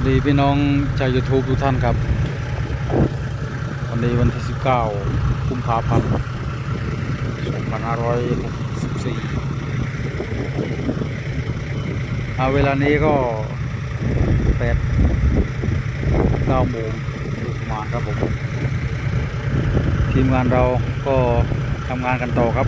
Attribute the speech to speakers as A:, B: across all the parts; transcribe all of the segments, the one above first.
A: วัสดีพี่น้องชาวยูทูบทุกท่านครับ วันนี้วันที่ 19 กุมภาพันธ์ 2564อาเวลานี้ก็8 9โมงโดยประมาณครับผม ทีมงานเราก็ทำงานกันต่อครับ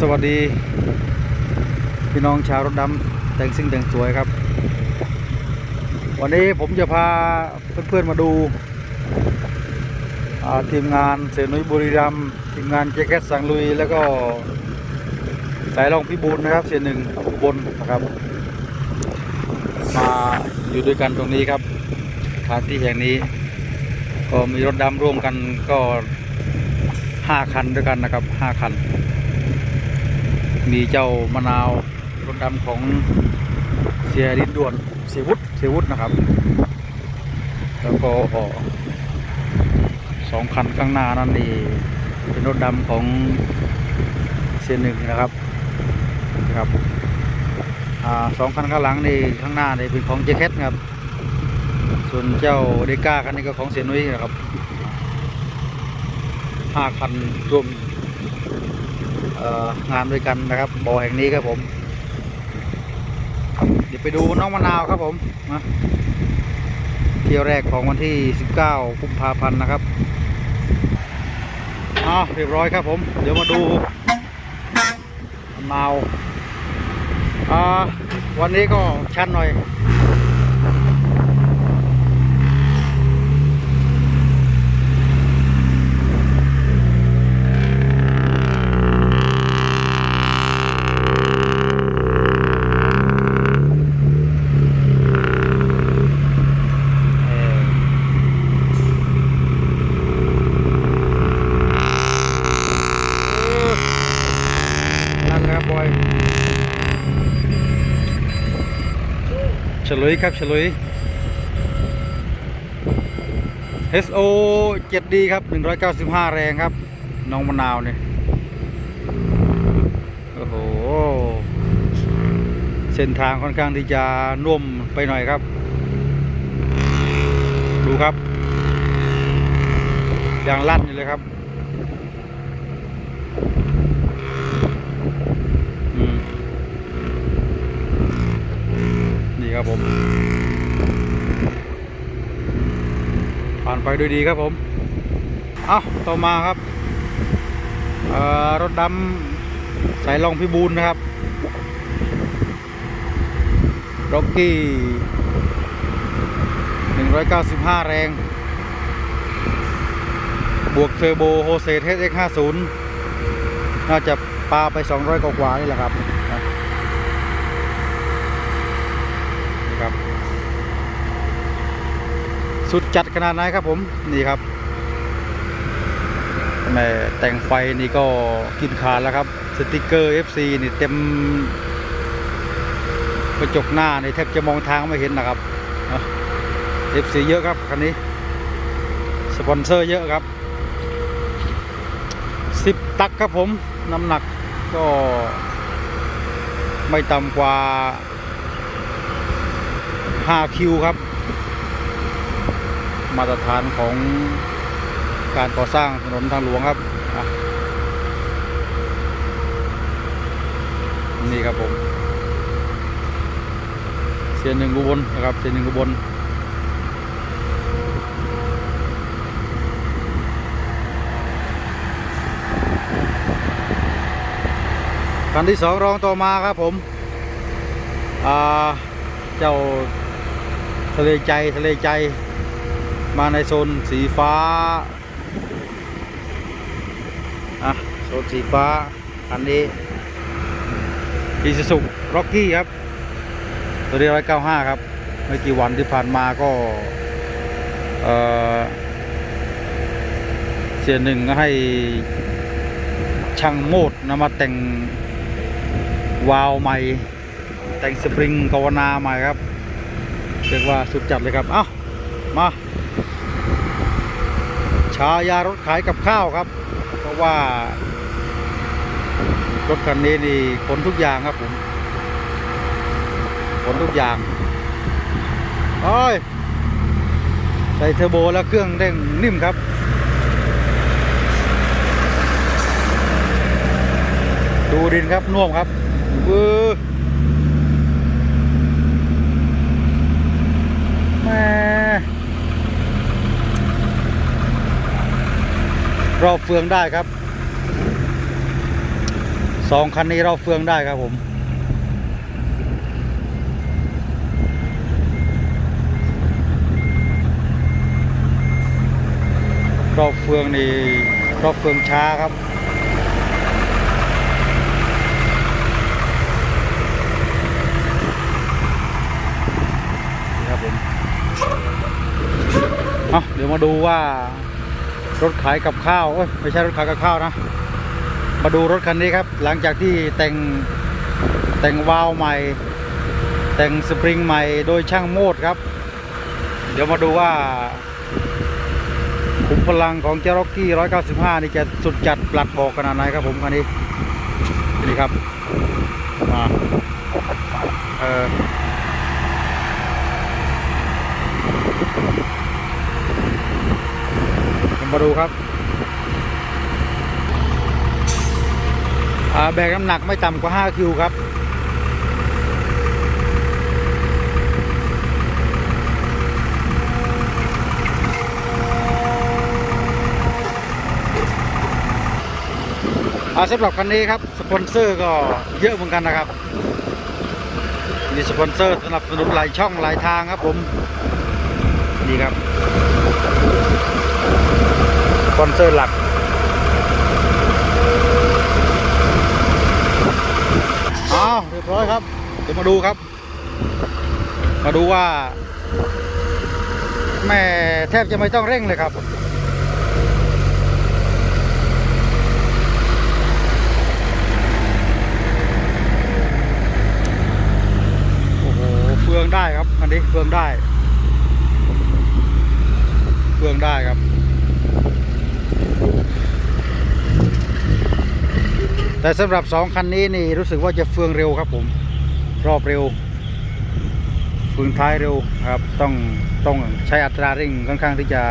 A: สวัสดี พี่น้องชาวรถดำแต่งซิ่งแต่งสวยครับ วันนี้ผมจะพาเพื่อนๆมาดูาทีมงานเสนุยบุรีรัมทีมงานเจแคสสังลุย แล้วก็สายรองพิบูลนะครับ เสียหนึ่งอุบลนะครับ มาอยู่ด้วยกันตรงนี้ครับสถานที่แห่งนี้ ก็มีรถดำร่วมกันก็ห้าคันด้วยกันนะครับห้าคัน มีเจ้ามะนาว รถดำของเสียดินด่วนเสียวุฒเสียวุฒนะครับ แล้วก็สองคันข้างหน้านั่นนี่เป็นรถดำของเสียหนึ่งนะครับนะครับอสองคันข้างหลังนี่ข้างหน้านี่เป็นของเจคแคทครับ ส่วนเจ้าเดก้าคันนี้ก็ของเสียนุ้ยนะครับห้าคันรวมงานด้วยกันนะครับบ่อแห่งนี้ครับผม ไปดูน้องมะนาวครับผมมาเที่ยวแรกของวันที่ 19กุมภาพันธ์นะครับอ้าเรียบร้อยครับผม เดี๋ยวมาดูมะนาวอ่าวันนี้ก็ชันหน่อย เออนั่นแหละครับบอยเฉ ลยครับเฉลย SO 7D ครับ 195 แรงครับ น้องมะนาวเนี่ยโอ้โห เส้นทางค่อนข้างที่จะนุ่มไปหน่อยครับ ดูครับยางลั่นอยู่เลยครับ นี่ครับผม ผ่านไปด้วยดีครับผม เอาต่อมาครับรถดำสายลองพิบูลนะครับร็อกกี้ 195 แรง บวกเทอร์โบโฮเซเทส X50 น่าจะปาไป 200 กว่าๆนี่แหละครับนี่ครับ สุดจัดขนาดไหนครับผมนี่ครับแม่แต่งไฟนี่ก็กินขาดแล้วครับ สติกเกอร์ FC นี่เต็มกระจกหน้านี่แทบจะมองทางไม่เห็นนะครับ FC เยอะครับคันนี้ สปอนเซอร์เยอะครับ 10 ตักครับผมน้ำหนักก็ไม่ต่ำกว่า5คิวครับ มาตรฐานของการก่อสร้างถนนทางหลวงครับ นี่ครับผม เสียนหนึ่งกุบลนะครับ เสียนหนึ่งกุบลคันที่สองรองต่อมาครับผม เจ้าทะเลใจทะเลใจ มาในโซนสีฟ้าอะโซนสีฟ้าคันนี้อีซูซุร็อกกี้ครับ ตัวนี้ร้อยเก้าห้าครับไม่กี่วันที่ผ่านมาก็ เออเสียหนึ่งก็ให้ช่างโมดนำมาแต่งวาล์วใหม่ แต่งสปริงกาวนาใหม่ครับเรียกว่าสุดจัดเลยครับ เอ้ามา ชายารถขายกับข้าวครับ เพราะว่า รถคันนี้นี่ขนทุกอย่างครับผมผลทุกอย่างโอ้ยใส่เทอร์โบแล้วเครื่องเร่งนิ่มครับดูดินครับน่วมครับวือม่ รอบเฟืองได้ครับสองคันนี้รอบเฟืองได้ครับผมรอบเฟืองนี่รอบเฟืองช้าครับนะครับผมเดี๋ยวมาดูว่า รถขายกับข้าวเอ้ยไม่ใช่รถขายกับข้าวนะ มาดูรถคันนี้ครับ หลังจากที่แต่งแต่งวาล์วใหม่ แต่งสปริงใหม่โดยช่างโมดครับ เดี๋ยวมาดูว่าขุมพลังของเจร็อกกี้ 195 นี่จะสุดจัดปลัดบอกขนาดไหนครับผมคันนี้นี่ครับมาเออ มาดูครับแบกน้ำหนักไม่ต่ำกว่า 5 คิวครับอาสำหรับคันนี้ครับ สปอนเซอร์ก็เยอะเหมือนกันนะครับ มีสปอนเซอร์สนับสนุนหลายช่องหลายทางครับผม นี่ครับ ปอนเซอร์หลัก อ้าวเรียบร้อยครับ เดี๋ยวมาดูครับ มาดูว่า แม่แทบจะไม่ต้องเร่งเลยครับโอ้โหเฟืองได้ครับ อันนี้เฟืองได้ เฟืองได้ครับ แต่สำหรับสองคันนี้นี่รู้สึกว่าจะเฟืองเร็วครับผม รอบเร็วเฟืองท้ายเร็วครับ ต้องต้องใช้อัตราเร่งค่อนข้างที่จะ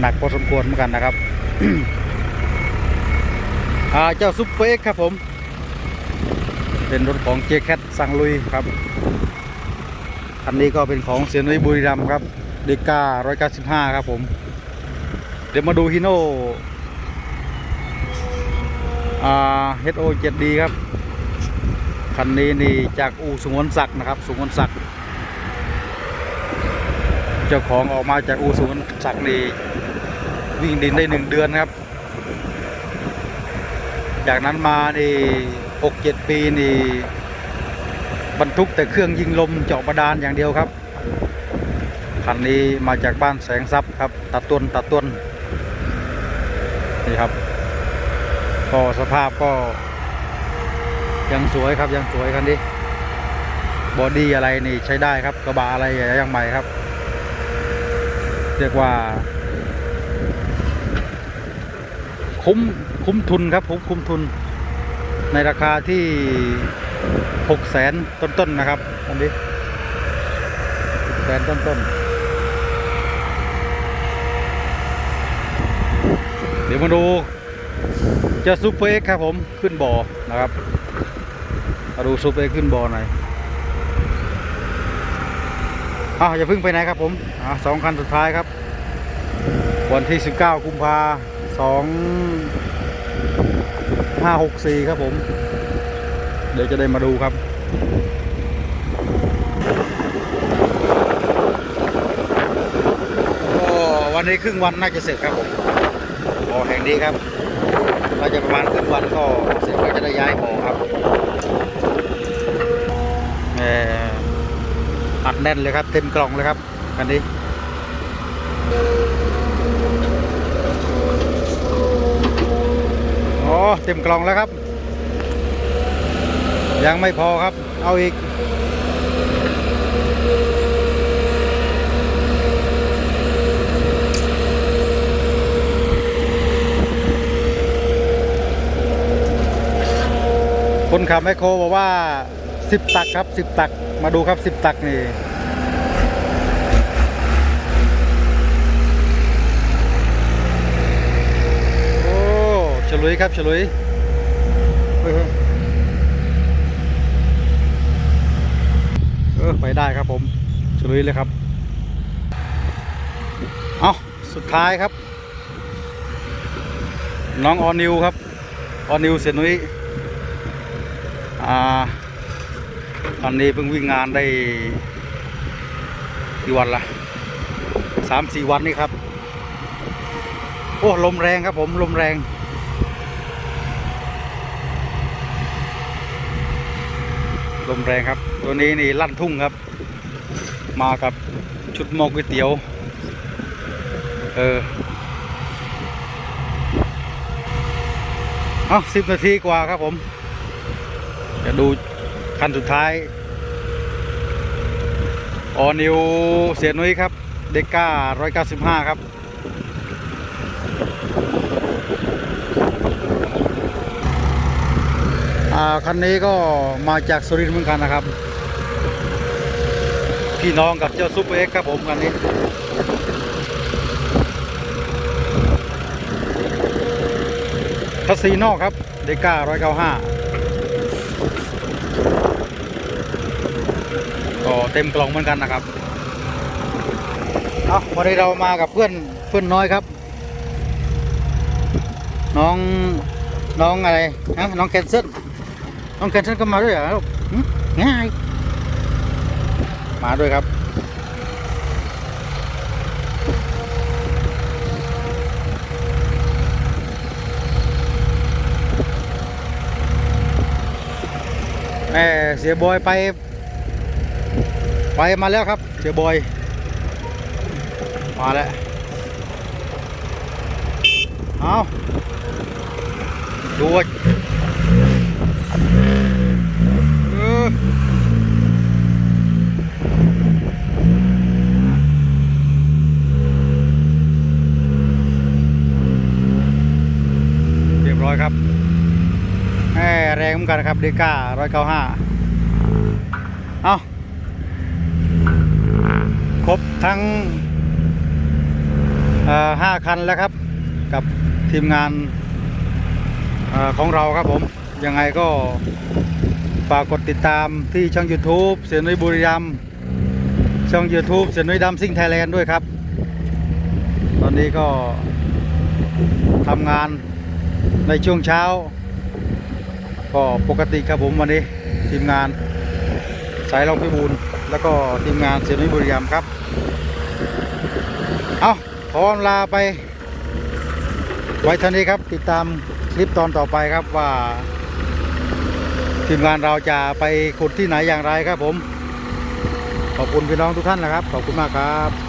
A: หนักพอสมควรเหมือนกันนะครับอ่าเจ้าซุปเปอร์เอ็กซ์ครับผม เป็นรถของเจแคทสังลุยครับคันนี้ก็เป็นของเสียนุ้ยบุรีรัมครับเดก้า195 ครับผม เดี๋ยวมาดูฮิโน่ HO 7D ครับ คันนี้นี่จากอู่สุงวนศักดิ์นะครับ สุงวนศักดิ์ เจ้าของออกมาจากอู่สุงวนศักดิ์นี่วิ่งดินได้หนึ่งเดือนครับ จากนั้นมานี่หกเจ็ดปีนี่บรรทุกแต่เครื่องยิงลมเจาะบาดาลอย่างเดียวครับคันนี้มาจากบ้านแสงทรัพย์ครับตัดต้นตัดต้นนี่ครับ ก็สภาพก็ยังสวยครับยังสวยคันนี้บอดี้อะไรนี่ใช้ได้ครับกระบะอะไรยังใหม่ครับ เรียกว่า คุ้มคุ้มทุนครับผมคุ้มทุน ในราคาที่หกแสนต้นๆนะครับอันนี้แสนต้นๆ เดี๋ยวมาดู จะซูเปอร์เอ็กซ์ครับผมขึ้นบ่อนะครับมาดูซูเปอร์เอ็กขึ้นบ่อหน่อยอ้าวอย่าเพิ่งไปไหนครับผมอ่าสองคันสุดท้ายครับ วันที่ 19 กุมภาสองห้าหกสี่ครับผม เดี๋ยวจะได้มาดูครับวันนี้ครึ่งวันน่าจะเสร็จครับผมบ่อแห่งนี้ครับ น่าจะประมาณครึ่งวันก็เสร็จก็จะได้ย้ายบ่อครับอัดแน่นเลยครับ เต็มกล่องเลยครับคันนี้โอ้เต็มกล่องแล้วครับ ยังไม่พอครับ เอาอีก คนขับแมคโครบอกว่าสิบตักครับสิบตักมาดูครับสิบตักนี่โอ้ฉลุยครับฉลุยเออไปได้ครับผมฉลุยเลยครับ เอาสุดท้ายครับ น้องออนิวครับ ออนิวเสียนุ้ย อ่าตอนนี้เพิ่งวิ่งงานได้กี่วันละสามสี่วันนี่ครับ โอ้ลมแรงครับผมลมแรงลมแรงครับ ตัวนี้นี่ลั่นทุ่งครับ มากับชุดหมอก๋วยเตี๋ยว เออเอาสิบนาทีกว่าครับผม จะดูคันสุดท้ายออนิวเสียนุ้ยครับ เดก้าร้อยเก้าสิบห้าครับ คันนี้ก็มาจากสุรินทร์เหมือนกันนะครับ พี่น้องกับเจ้าซุปเปอร์เอ็กซ์ครับผมคันนี้คัสซีนอกครับ เดก้าร้อยเก้าห้า เต็มกล่องเหมือนกันนะครับเอาวันนี้เรามากับเพื่อนเพื่อนน้อยครับ น้องน้องอะไรนะน้องแคนเซิลน้องแคนเซิลก็มาด้วยเหรอลูกง่ายมาด้วยครับแม่เสียบอยไป ไปมาแล้วครับเสียบอย มาแล้ว เอาดูว่าเรียบร้อยครับแหมแรงเหมือนกันครับเดก้าร้อยเก้าห้าเอา ครบทั้งเอ่อห้าคันแล้วครับ กับทีมงานอของเราครับผม ยังไงก็ฝากกดติดตามที่ช่อง YouTube เสียนุ้ยบุรีรัมช่อง YouTube เสียนุ้ยดำซิ่งไทยแลนด์ด้วยครับ ตอนนี้ก็ทำงานในช่วงเช้า ก็ปกติครับผมวันนี้ทีมงานสายรองพิบูล แล้วก็ทีมงานเสียนุ้ยบุรีรัมย์ครับ เอาขอลาไปไว้เท่านี้ครับ ติดตามคลิปตอนต่อไปครับว่าทีมงานเราจะไปขุดที่ไหนอย่างไรครับผม ขอบคุณพี่น้องทุกท่านนะครับ ขอบคุณมากครับ